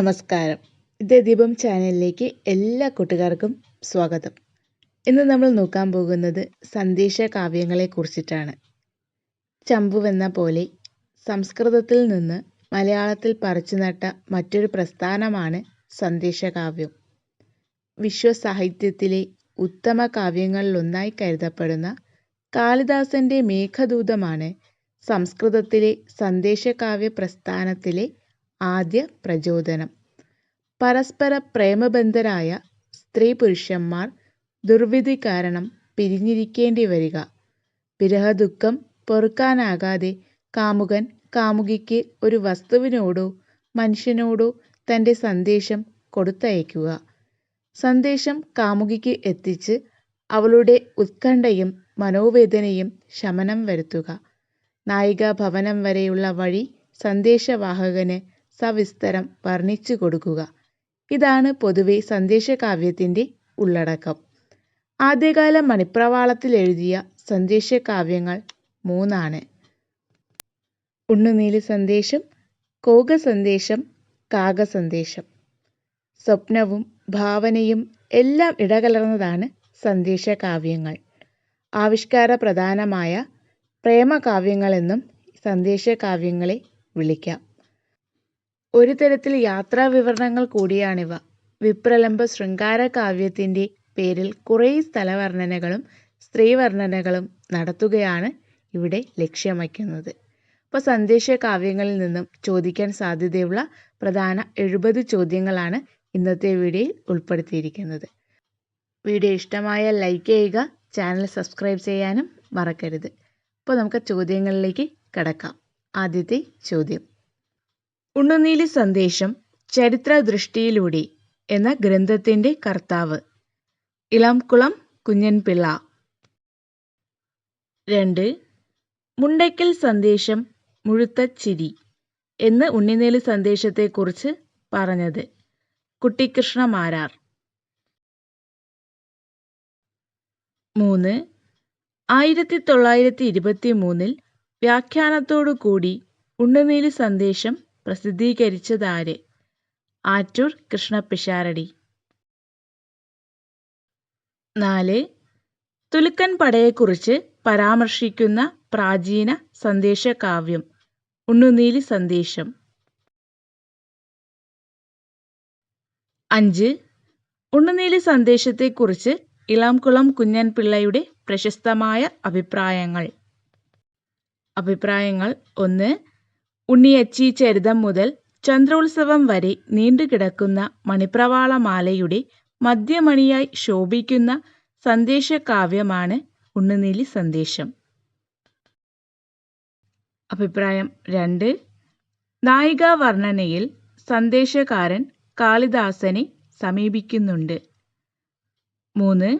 നമസ്കാരം. ഇത് ദീപം ചാനലിലേക്ക് എല്ലാ കൂട്ടുകാർക്കും സ്വാഗതം. ഇന്ന് നമ്മൾ നോക്കാൻ പോകുന്നത് സന്ദേശ കാവ്യങ്ങളെ കുറിച്ചിട്ടാണ്. ചമ്പുവെന്ന പോലെ സംസ്കൃതത്തിൽ നിന്ന് മലയാളത്തിൽ പറിച്ചു നട്ട മറ്റൊരു പ്രസ്ഥാനമാണ് സന്ദേശകാവ്യം വിശ്വസാഹിത്യത്തിലെ ഉത്തമ കാവ്യങ്ങളിലൊന്നായി കരുതപ്പെടുന്ന കാളിദാസന്റെ മേഘദൂതമാണ് സംസ്കൃതത്തിലെ സന്ദേശകാവ്യ പ്രസ്ഥാനത്തിലെ ആദ്യ പ്രചോദനം. പരസ്പര പ്രേമബന്ധരായ സ്ത്രീ പുരുഷന്മാർ ദുർവിധി കാരണം പിരിഞ്ഞിരിക്കേണ്ടി വരിക. വിരഹദുഃഖം പൊറുക്കാനാകാതെ കാമുകൻ കാമുകിക്ക് ഒരു വസ്തുവിനോടോ മനുഷ്യനോടോ തന്റെ സന്ദേശം കൊടുത്തയക്കുക. സന്ദേശം കാമുകിക്ക് എത്തിച്ച് അവളുടെ ഉത്കണ്ഠയും മനോവേദനയും ശമനം വരുത്തുക. നായികാഭവനം വരെയുള്ള വഴി സന്ദേശവാഹകന് സവിസ്തരം വർണിച്ചു കൊടുക്കുക. ഇതാണ് പൊതുവെ സന്ദേശകാവ്യത്തിന്റെ ഉള്ളടക്കം. ആദ്യകാല മണിപ്രവാളത്തിൽ എഴുതിയ സന്ദേശകാവ്യങ്ങൾ മൂന്നാണ്. ഉണ്ണുനീലി സന്ദേശം കോക സന്ദേശം കാക സന്ദേശം. സ്വപ്നവും ഭാവനയും എല്ലാം ഇടകലർന്നതാണ് സന്ദേശകാവ്യങ്ങൾ. ആവിഷ്കാര പ്രധാനമായ പ്രേമകാവ്യങ്ങളെന്നും സന്ദേശകാവ്യങ്ങളെ വിളിക്കാം. ഒരു തരത്തിൽ യാത്രാവിവരണങ്ങൾ കൂടിയാണിവ. വിപ്രലംബ ശൃംഗാരകാവ്യത്തിന്റെ പേരിൽ കുറേ സ്ഥലവർണനകളും സ്ത്രീവർണനകളും നടത്തുകയാണ് ഇവിടെ ലക്ഷ്യം വയ്ക്കുന്നത്. അപ്പോൾ സന്ദേശകാവ്യങ്ങളിൽ നിന്നും ചോദിക്കാൻ സാധ്യതയുള്ള പ്രധാന എഴുപത് ചോദ്യങ്ങളാണ് ഇന്നത്തെ വീഡിയോയിൽ ഉൾപ്പെടുത്തിയിരിക്കുന്നത്. വീഡിയോ ഇഷ്ടമായ ലൈക്ക് ചെയ്യുക, ചാനൽ സബ്സ്ക്രൈബ് ചെയ്യാനും മറക്കരുത്. അപ്പോൾ നമുക്ക് ചോദ്യങ്ങളിലേക്ക് കടക്കാം. ആദ്യത്തെ ചോദ്യം ഉണ്ണുനീലി സന്ദേശം ചരിത്രദൃഷ്ടിയിലൂടെ എന്ന ഗ്രന്ഥത്തിന്റെ കർത്താവ്. ഇളംകുളം കുഞ്ഞൻപിള്ള. രണ്ട്. മുണ്ടയ്ക്കൽ സന്ദേശം മുഴുത്ത ചിരി എന്ന് ഉണ്ണിനീലി സന്ദേശത്തെക്കുറിച്ച് പറഞ്ഞത് കുട്ടിക്കൃഷ്ണ മാരാർ. മൂന്ന്. ആയിരത്തി തൊള്ളായിരത്തി ഇരുപത്തി മൂന്നിൽ വ്യാഖ്യാനത്തോടു കൂടി ഉണ്ണുനീലി സന്ദേശം പ്രസിദ്ധീകരിച്ചതാര്? ആറ്റൂർ കൃഷ്ണപിഷാരടി. നാല് തുലുക്കൻ പടയെക്കുറിച്ച് പരാമർശിക്കുന്ന പ്രാചീന സന്ദേശകാവ്യം ഉണ്ണുനീലി സന്ദേശം. അഞ്ച് ഉണ്ണുനീലി സന്ദേശത്തെക്കുറിച്ച് ഇളംകുളം കുഞ്ഞൻപിള്ളയുടെ പ്രശസ്തമായ അഭിപ്രായങ്ങൾ. അഭിപ്രായങ്ങൾ ഒന്ന് ഉണ്ണിയച്ചി ചരിതം മുതൽ ചന്ദ്രോത്സവം വരെ നീണ്ടുകിടക്കുന്ന മണിപ്രവാളമാലയുടെ മധ്യമണിയായി ശോഭിക്കുന്ന സന്ദേശകാവ്യമാണ് ഉണ്ണുനീലി സന്ദേശം. അഭിപ്രായം രണ്ട്. നായികാവർണനയിൽ സന്ദേശകാരൻ കാളിദാസനെ സമീപിക്കുന്നുണ്ട്. മൂന്ന്.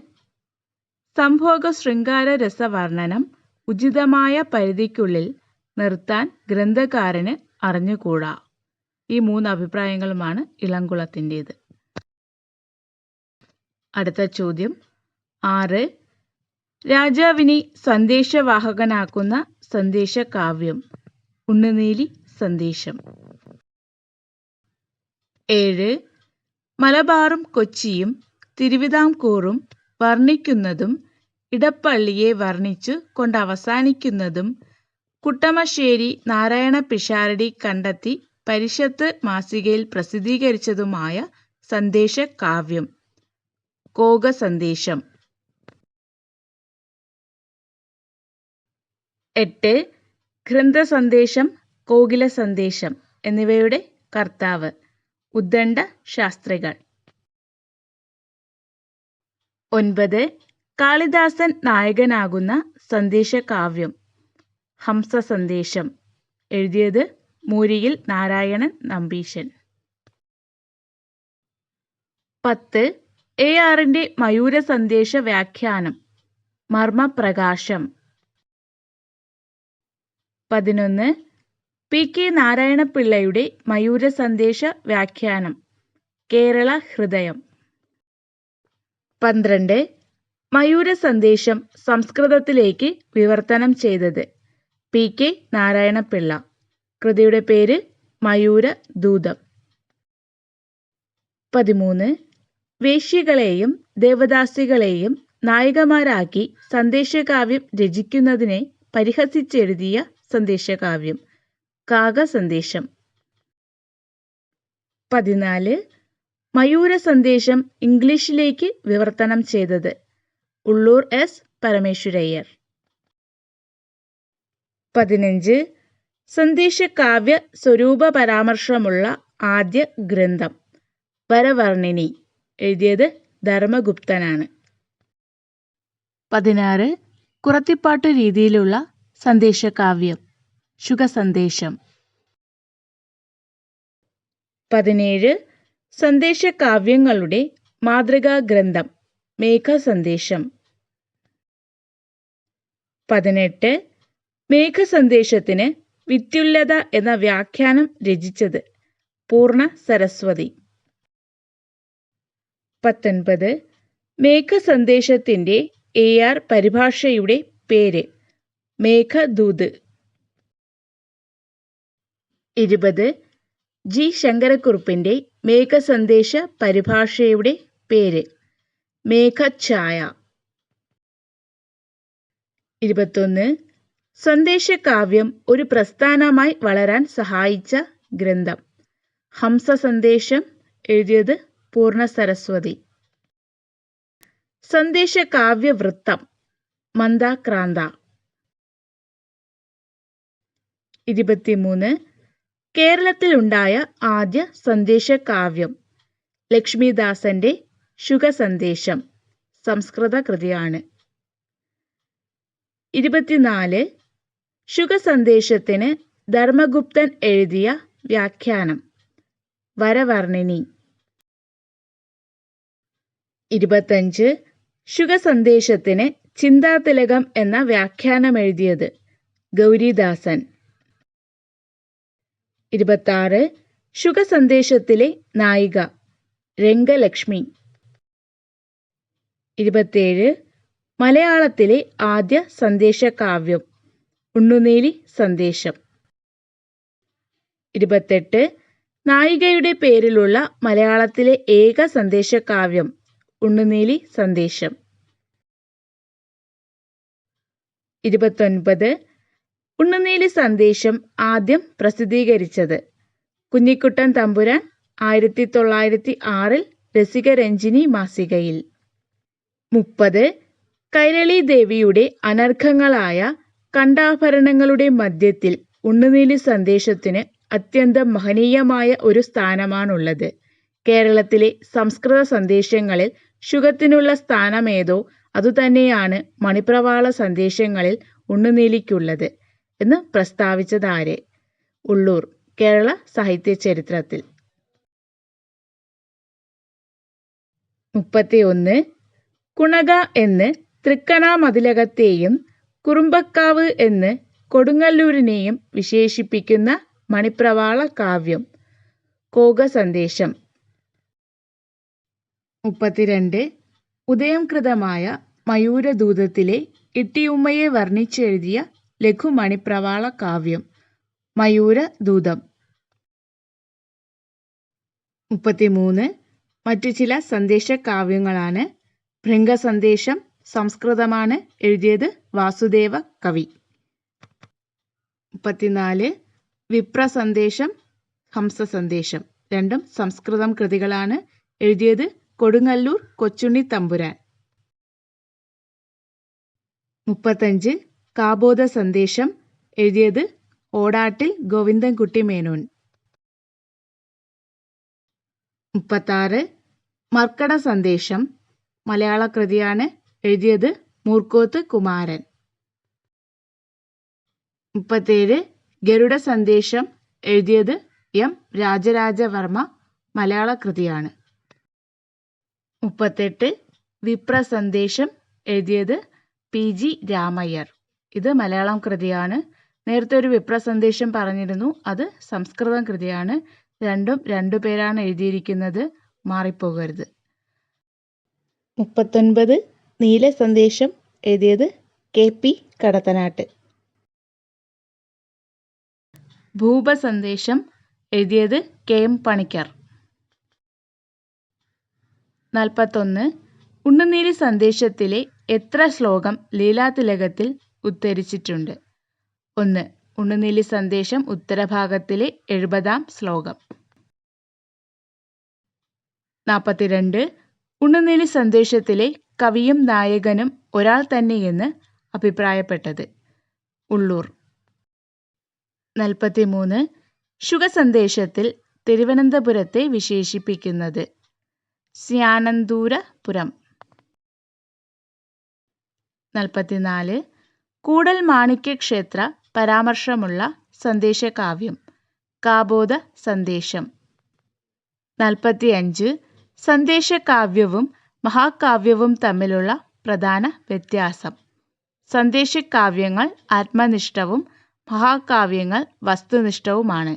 സംഭോഗ ശൃംഗാര രസവർണനം ഉചിതമായ പരിധിക്കുള്ളിൽ നിർത്താൻ ഗ്രന്ഥകാരന് അറിഞ്ഞുകൂടാ? ഈ മൂന്ന് അഭിപ്രായങ്ങളുമാണ് ഇളംകുളത്തിന്റേത്. അടുത്ത ചോദ്യം. ആറ്. രാജാവിനെ സന്ദേശവാഹകനാക്കുന്ന സന്ദേശകാവ്യം. ഉണ്ണുനീലി സന്ദേശം. ഏഴ്. മലബാറും കൊച്ചിയും തിരുവിതാംകൂറും വർണിക്കുന്നതും ഇടപ്പള്ളിയെ വർണിച്ചു കൊണ്ടവസാനിക്കുന്നതും കുട്ടമശ്ശേരി നാരായണ പിഷാരടി കണ്ടെത്തി പരിഷത്ത് മാസികയിൽ പ്രസിദ്ധീകരിച്ചതുമായ സന്ദേശകാവ്യം. കോകസന്ദേശം. എട്ട്. ഗ്രന്ഥസന്ദേശം കോകില സന്ദേശം എന്നിവയുടെ കർത്താവ്. ഉദ്ദണ്ഡ ശാസ്ത്രികൾ. ഒൻപത്. കാളിദാസൻ നായകനാകുന്ന സന്ദേശകാവ്യം. ഹംസസന്ദേശം. എഴുതിയത് മൂരിയിൽ നാരായണൻ നമ്പീശൻ. പത്ത്. എ ആറിന്റെ മയൂര സന്ദേശ വ്യാഖ്യാനം. മർമ്മപ്രകാശം. പതിനൊന്ന്. പി കെ നാരായണപിള്ളയുടെ മയൂര സന്ദേശ വ്യാഖ്യാനം. കേരള ഹൃദയം. പന്ത്രണ്ട്. മയൂര സന്ദേശം സംസ്കൃതത്തിലേക്ക് വിവർത്തനം ചെയ്തത്. P K Narayana Pillai. കൃതിയുടെ പേര് മയൂര ദൂതം പതിമൂന്ന്. വേശ്യകളെയും ദേവദാസികളെയും നായികമാരാക്കി സന്ദേശകാവ്യം രചിക്കുന്നതിനെ പരിഹസിച്ചെഴുതിയ സന്ദേശകാവ്യം. കാകസന്ദേശം. പതിനാല്. മയൂര സന്ദേശം ഇംഗ്ലീഷിലേക്ക് വിവർത്തനം ചെയ്തത്. ഉള്ളൂർ എസ്. പരമേശ്വരയ്യർ. പതിനഞ്ച്. സന്ദേശകാവ്യ സ്വരൂപ പരാമർശമുള്ള ആദ്യ ഗ്രന്ഥം വരവർണിനി എഴുതിയത് ധർമ്മഗുപ്തനാണ്. പതിനാറ്. കുറത്തിപ്പാട്ട് രീതിയിലുള്ള സന്ദേശകാവ്യം. ശുഖസന്ദേശം. പതിനേഴ്. സന്ദേശകാവ്യങ്ങളുടെ മാതൃകാ ഗ്രന്ഥം മേഘസന്ദേശം. പതിനെട്ട്. മേഘസന്ദേശത്തിന് വിത്യുല്ലത എന്ന വ്യാഖ്യാനം രചിച്ചത് പൂർണ സരസ്വതി. പത്തൊൻപത്. മേഘസന്ദേശത്തിന്റെ എ ആർ പരിഭാഷയുടെ പേര് മേഘദൂത്. ഇരുപത്. ജി. ശങ്കരക്കുറുപ്പിന്റെ മേഘസന്ദേശ പരിഭാഷയുടെ പേര് മേഘഛായ. ഇരുപത്തൊന്ന്. സന്ദേശകാവ്യം ഒരു പ്രസ്ഥാനമായി വളരാൻ സഹായിച്ച ഗ്രന്ഥം. ഹംസ സന്ദേശം എഴുതിയത് പൂർണ സരസ്വതി സന്ദേശകാവ്യവൃത്തം മന്ദാക്രാന്ത. ഇരുപത്തിമൂന്ന്. കേരളത്തിലുണ്ടായ ആദ്യ സന്ദേശകാവ്യം ലക്ഷ്മിദാസന്റെ ശുഖസന്ദേശം സംസ്കൃത കൃതിയാണ് ഇരുപത്തിനാല്. ശുഖസന്ദേശത്തിന് ധർമ്മഗുപ്തൻ എഴുതിയ വ്യാഖ്യാനം. വരവർണിനി ഇരുപത്തഞ്ച്. ശുഖസന്ദേശത്തിന് ചിന്താതിലകം എന്ന വ്യാഖ്യാനം എഴുതിയത് ഗൗരിദാസൻ. ഇരുപത്താറ്. ശുഖസന്ദേശത്തിലെ നായിക രംഗലക്ഷ്മി. ഇരുപത്തേഴ്. മലയാളത്തിലെ ആദ്യ സന്ദേശകാവ്യം. ഉണ്ണുനീലി സന്ദേശം. ഇരുപത്തെട്ട്. നായികയുടെ പേരിലുള്ള മലയാളത്തിലെ ഏക സന്ദേശ കാവ്യം ഉണ്ണുനീലി സന്ദേശം. ഇരുപത്തൊൻപത്. ഉണ്ണുനീലി സന്ദേശം ആദ്യം പ്രസിദ്ധീകരിച്ചത് കുഞ്ഞിക്കുട്ടൻ തമ്പുരാൻ ആയിരത്തി തൊള്ളായിരത്തി ആറിൽ രസികരഞ്ജിനി മാസികയിൽ. മുപ്പത്. കൈരളി ദേവിയുടെ അനർഘങ്ങളായ കണ്ടാഭരണങ്ങളുടെ മധ്യത്തിൽ ഉണ്ണുനീലി സന്ദേശത്തിന് അത്യന്തം മഹനീയമായ ഒരു സ്ഥാനമാണുള്ളത്. കേരളത്തിലെ സംസ്കൃത സന്ദേശങ്ങളിൽ ശുഖത്തിനുള്ള സ്ഥാനമേതോ അതുതന്നെയാണ് മണിപ്രവാള സന്ദേശങ്ങളിൽ ഉണ്ണുനീലിക്കുള്ളത് എന്ന് പ്രസ്താവിച്ചതാരെ? ഉള്ളൂർ കേരള സാഹിത്യ ചരിത്രത്തിൽ. മുപ്പത്തിയൊന്ന് കുണക എന്ന് തൃക്കണാമതിലകത്തെയും കുറുമ്പക്കാവ് എന്ന് കൊടുങ്ങല്ലൂരിനെയും വിശേഷിപ്പിക്കുന്ന മണിപ്രവാള കാവ്യം. കോക സന്ദേശം. മുപ്പത്തിരണ്ട്. ഉദയം കൃതമായ മയൂരദൂതത്തിലെ ഇട്ടിയുമ്മയെ വർണിച്ചെഴുതിയ ലഘുമണിപ്രവാള കാവ്യം. മയൂരദൂതം. മുപ്പത്തിമൂന്ന്. മറ്റു ചില സന്ദേശ സന്ദേശകാവ്യങ്ങളാണ്. ഭൃംഗസന്ദേശം സംസ്കൃതമാണ് എഴുതിയത്. വാസുദേവ കവി. മുപ്പത്തിനാല് ഹംസ സന്ദേശം രണ്ടും സംസ്കൃതം കൃതികളാണ്. എഴുതിയത് കൊടുങ്ങല്ലൂർ കൊച്ചുണ്ണി തമ്പുരാൻ. മുപ്പത്തഞ്ച് കാബോധ സന്ദേശം. എഴുതിയത് ഓടാട്ടിൽ ഗോവിന്ദൻകുട്ടി മേനോൻ. മുപ്പത്താറ് മർക്കട സന്ദേശം. മലയാള കൃതിയാണ്. എഴുതിയത് മൂർക്കോത്ത് കുമാരൻ. മുപ്പത്തേഴ് ഗരുഡ സന്ദേശം എഴുതിയത് എം രാജരാജവർമ്മ മലയാള കൃതിയാണ്. മുപ്പത്തെട്ട് വിപ്ര സന്ദേശം എഴുതിയത് പി ജി രാമയ്യർ. ഇത് മലയാളം കൃതിയാണ്. നേരത്തെ ഒരു വിപ്ര സന്ദേശം പറഞ്ഞിരുന്നു. അത് സംസ്കൃതം കൃതിയാണ്. രണ്ടും രണ്ടു പേരാണ് എഴുതിയിരിക്കുന്നത്. മാറിപ്പോകരുത്. മുപ്പത്തൊൻപത് നീല സന്ദേശം എഴുതിയത് കെ പി കടത്തനാട്ട്. ഭൂപ സന്ദേശം എഴുതിയത് കെ എം പണിക്കർ. നാൽപ്പത്തൊന്ന്. ഉണ്ണുനീലി സന്ദേശത്തിലെ എത്ര ശ്ലോകം ലീലാതിലകത്തിൽ ഉദ്ധരിച്ചിട്ടുണ്ട്? ഒന്ന്. ഉണ്ണുനീലി സന്ദേശം ഉത്തരഭാഗത്തിലെ എഴുപതാം ശ്ലോകം. നാൽപ്പത്തിരണ്ട്. ഉണ്ണുനീലി സന്ദേശത്തിലെ കവിയും നായകനും ഒരാൾ തന്നെയെന്ന് അഭിപ്രായപ്പെട്ടത് ഉള്ളൂർ. നാൽപ്പത്തിമൂന്ന്. ശുഖസന്ദേശത്തിൽ തിരുവനന്തപുരത്തെ വിശേഷിപ്പിക്കുന്നത് സ്യാനന്ദൂരപുരം. നാൽപ്പത്തിനാല്. കൂടൽ മാണിക്യക്ഷേത്ര പരാമർശമുള്ള സന്ദേശകാവ്യം കാബോധ സന്ദേശം നാൽപ്പത്തിയഞ്ച്. സന്ദേശകാവ്യവും മഹാകാവ്യവും തമ്മിലുള്ള പ്രധാന വ്യത്യാസം. സന്ദേശകാവ്യങ്ങൾ ആത്മനിഷ്ഠവും മഹാകാവ്യങ്ങൾ വസ്തുനിഷ്ഠവുമാണ്.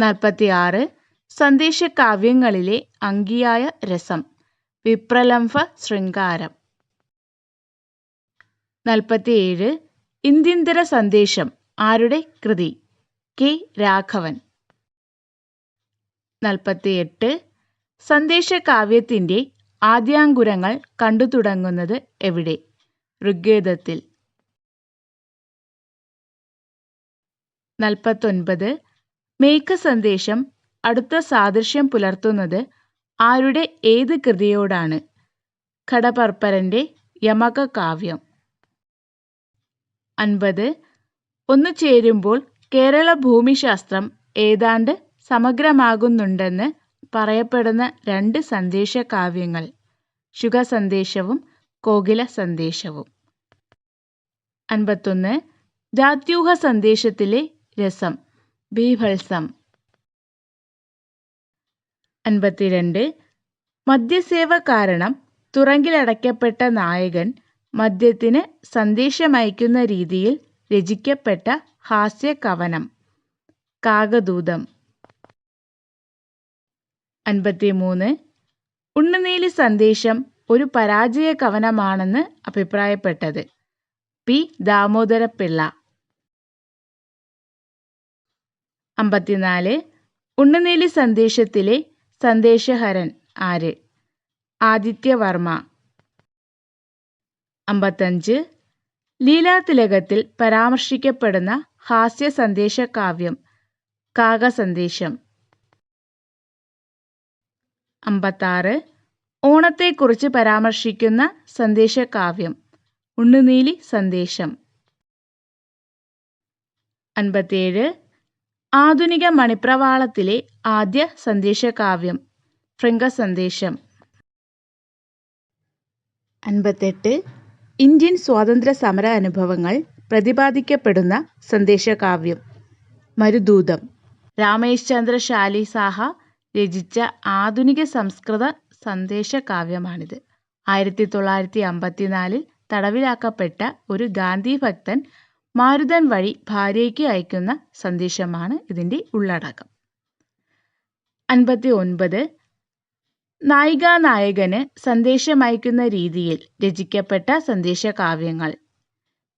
നാൽപ്പത്തിയാറ്. സന്ദേശകാവ്യങ്ങളിലെ അങ്കിയായ രസം വിപ്രലംഭ ശൃംഗാരം. നാൽപ്പത്തിയേഴ്. ഇന്ത്യന്തര സന്ദേശം ആരുടെ കൃതി? കെ. രാഘവൻ. നാൽപ്പത്തിയെട്ട്. സന്ദേശകാവ്യത്തിന്റെ ആദ്യാങ്കുരങ്ങൾ കണ്ടു തുടങ്ങുന്നത് എവിടെ? ഋഗ്വേദത്തിൽ. നാൽപ്പത്തൊൻപത്. മേഘസന്ദേശം അടുത്ത സാദൃശ്യം പുലർത്തുന്നത് ആരുടെ ഏത് കൃതിയോടാണ്? ഘടപർപ്പരന്റെ യമക കാവ്യം അൻപത്. ഒന്നു ചേരുമ്പോൾ കേരള ഭൂമിശാസ്ത്രം ഏതാണ്ട് സമഗ്രമാകുന്നുണ്ടെന്ന് പറയപ്പെടുന്ന രണ്ട് സന്ദേശകാവ്യങ്ങൾ ശുഖസന്ദേശവും കോകില സന്ദേശവും അൻപത്തൊന്ന് ജാത്യൂഹ സന്ദേശത്തിലെ രസം ബീഭത്സം. അൻപത്തിരണ്ട് മദ്യസേവ കാരണം തുറങ്കിലടയ്ക്കപ്പെട്ട നായകൻ മദ്യത്തിന് സന്ദേശമയക്കുന്ന രീതിയിൽ രചിക്കപ്പെട്ട ഹാസ്യകവനം. കാകദൂതം. അൻപത്തിമൂന്ന്. ഉണ്ണുനീലി സന്ദേശം ഒരു പരാജയ കവനമാണെന്ന് അഭിപ്രായപ്പെട്ടത്. പി. ദാമോദരപിള്ള. അമ്പത്തിനാല് ഉണ്ണുനീലി സന്ദേശത്തിലെ സന്ദേശഹരൻ ആര്? ആദിത്യവർമ്മ. അമ്പത്തഞ്ച് ലീലാതിലകത്തിൽ പരാമർശിക്കപ്പെടുന്ന ഹാസ്യ സന്ദേശകാവ്യം കാകസന്ദേശം. അമ്പത്താറ്. ഓണത്തെക്കുറിച്ച് പരാമർശിക്കുന്ന സന്ദേശകാവ്യം. ഉണ്ണുനീലി സന്ദേശം. അൻപത്തിയേഴ് ആധുനിക മണിപ്രവാളത്തിലെ ആദ്യ സന്ദേശകാവ്യം. ഭൃംഗസന്ദേശം അൻപത്തെട്ട്. ഇന്ത്യൻ സ്വാതന്ത്ര്യ സമര അനുഭവങ്ങൾ പ്രതിപാദിക്കപ്പെടുന്ന സന്ദേശകാവ്യം. മരുദൂതം. രാമേശ് ചന്ദ്ര ശാലി സാഹ രചിച്ച ആധുനിക സംസ്കൃത സന്ദേശകാവ്യമാണിത്. ആയിരത്തി തൊള്ളായിരത്തി അമ്പത്തിനാലിൽ തടവിലാക്കപ്പെട്ട ഒരു ഗാന്ധി ഭക്തൻ മാരുതൻ വഴി ഭാര്യയ്ക്ക് അയക്കുന്ന സന്ദേശമാണ് ഇതിന്റെ ഉള്ളടക്കം. അൻപത്തി ഒൻപത് നായികാനായകന് സന്ദേശമയക്കുന്ന രീതിയിൽ രചിക്കപ്പെട്ട സന്ദേശ കാവ്യങ്ങൾ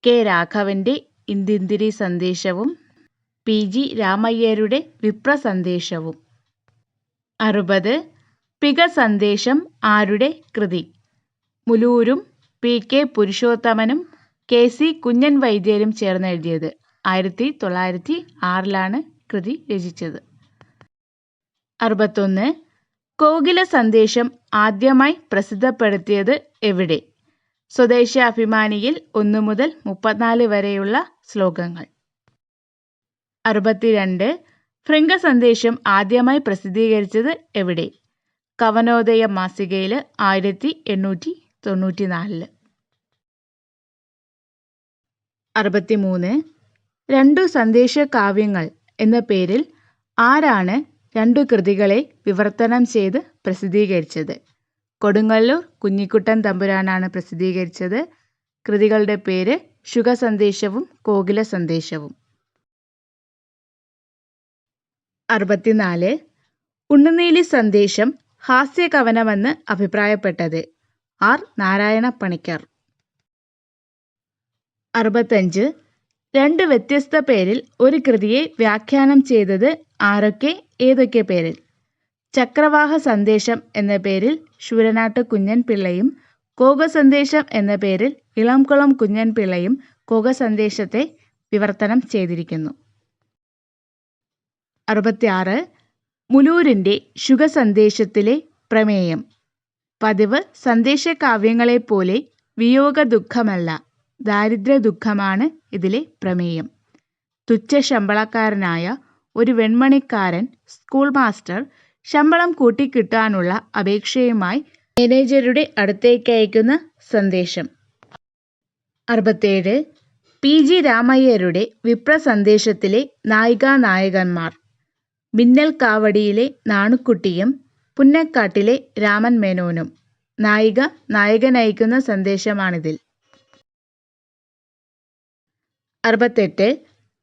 കെ. രാഘവന്റെ ഇന്ദിന്തിരി സന്ദേശവും പി. ജി. രാമയ്യരുടെ വിപ്ര സന്ദേശവും. അറുപത്. പിക സന്ദേശം ആരുടെ കൃതി? മുലൂരും പി കെ പുരുഷോത്തമനും കെ സി കുഞ്ഞൻ വൈദ്യരും ചേർന്ന് എഴുതിയത്. ആയിരത്തി തൊള്ളായിരത്തി ആറിലാണ് കൃതി രചിച്ചത്. അറുപത്തൊന്ന്. കോകില സന്ദേശം ആദ്യമായി പ്രസിദ്ധപ്പെടുത്തിയത് എവിടെ? സ്വദേശാഭിമാനിയിൽ ഒന്നു മുതൽ മുപ്പത്തിനാല് വരെയുള്ള ശ്ലോകങ്ങൾ. അറുപത്തിരണ്ട്. ഭൃംഗ സന്ദേശം ആദ്യമായി പ്രസിദ്ധീകരിച്ചത് എവിടെ? കവനോദയ മാസികയിൽ ആയിരത്തി എണ്ണൂറ്റി തൊണ്ണൂറ്റി നാലിൽ അറുപത്തിമൂന്ന്. രണ്ടു സന്ദേശ കാവ്യങ്ങൾ എന്ന പേരിൽ ആരാണ് രണ്ടു കൃതികളെ വിവർത്തനം ചെയ്ത് പ്രസിദ്ധീകരിച്ചത്? കൊടുങ്ങല്ലൂർ കുഞ്ഞിക്കുട്ടൻ തമ്പുരാനാണ് പ്രസിദ്ധീകരിച്ചത്. കൃതികളുടെ പേര് ശുഖസന്ദേശവും കോകില സന്ദേശവും അറുപത്തിനാല്. ഉണ്ണുനീലി സന്ദേശം ഹാസ്യകവനമെന്ന് അഭിപ്രായപ്പെട്ടത്. ആർ. നാരായണ പണിക്കർ അറുപത്തഞ്ച്. രണ്ട് വ്യത്യസ്ത പേരിൽ ഒരു കൃതിയെ വ്യാഖ്യാനം ചെയ്തത് ആരൊക്കെ ഏതൊക്കെ പേരിൽ? ചക്രവാഹ സന്ദേശം എന്ന പേരിൽ ശൂരനാട്ട് കുഞ്ഞൻ പിള്ളയും കോക സന്ദേശം എന്ന പേരിൽ ഇളംകുളം കുഞ്ഞൻ പിള്ളയും കോക സന്ദേശത്തെ വിവർത്തനം ചെയ്തിരിക്കുന്നു. അറുപത്തിയാറ് മുലൂരിന്റെ ശുഖസന്ദേശത്തിലെ പ്രമേയം. പതിവ് സന്ദേശകാവ്യങ്ങളെപ്പോലെ വിയോഗ ദുഃഖമല്ല ദാരിദ്ര്യ ദുഃഖമാണ് ഇതിലെ പ്രമേയം. തുച്ഛ ശമ്പളക്കാരനായ ഒരു വെൺമണിക്കാരൻ സ്കൂൾ മാസ്റ്റർ ശമ്പളം കൂട്ടിക്കിട്ടാനുള്ള അപേക്ഷയുമായി മാനേജരുടെ അടുത്തേക്ക് അയക്കുന്ന സന്ദേശം. അറുപത്തേഴ് പി. ജി. രാമയ്യരുടെ വിപ്ര സന്ദേശത്തിലെ നായികാനായകന്മാർ. കാവടിയിലെ നാണുക്കുട്ടിയും പുന്നക്കാട്ടിലെ രാമൻ മേനോനും നായിക നായകനയക്കുന്ന സന്ദേശമാണിതിൽ. അറുപത്തെട്ട്.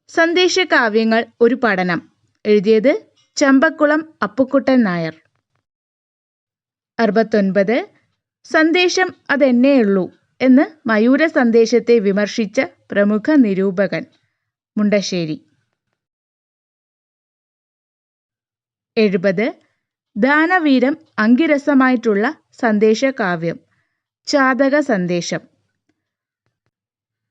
സന്ദേശകാവ്യങ്ങൾ ഒരു പഠനം. എഴുതിയത് ചമ്പക്കുളം അപ്പുക്കുട്ടൻ നായർ. അറുപത്തൊൻപത്. സന്ദേശം അതെന്നേയുള്ളൂ എന്ന് മയൂര സന്ദേശത്തെ വിമർശിച്ച പ്രമുഖ നിരൂപകൻ മുണ്ടശ്ശേരി. എഴുപത്. ദാനവീരം അങ്കിരസമായിട്ടുള്ള സന്ദേശകാവ്യം. ചാതക സന്ദേശം.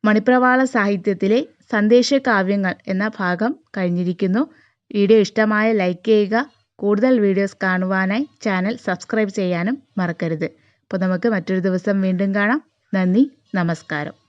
മണിപ്രവാള സാഹിത്യത്തിലെ സന്ദേശകാവ്യങ്ങൾ എന്ന ഭാഗം കഴിഞ്ഞിരിക്കുന്നു. വീഡിയോ ഇഷ്ടമായ ലൈക്ക് ചെയ്യുക. കൂടുതൽ വീഡിയോസ് കാണുവാനായി ചാനൽ സബ്സ്ക്രൈബ് ചെയ്യാനും മറക്കരുത്. അപ്പോൾ നമുക്ക് മറ്റൊരു ദിവസം വീണ്ടും കാണാം. നന്ദി. നമസ്കാരം.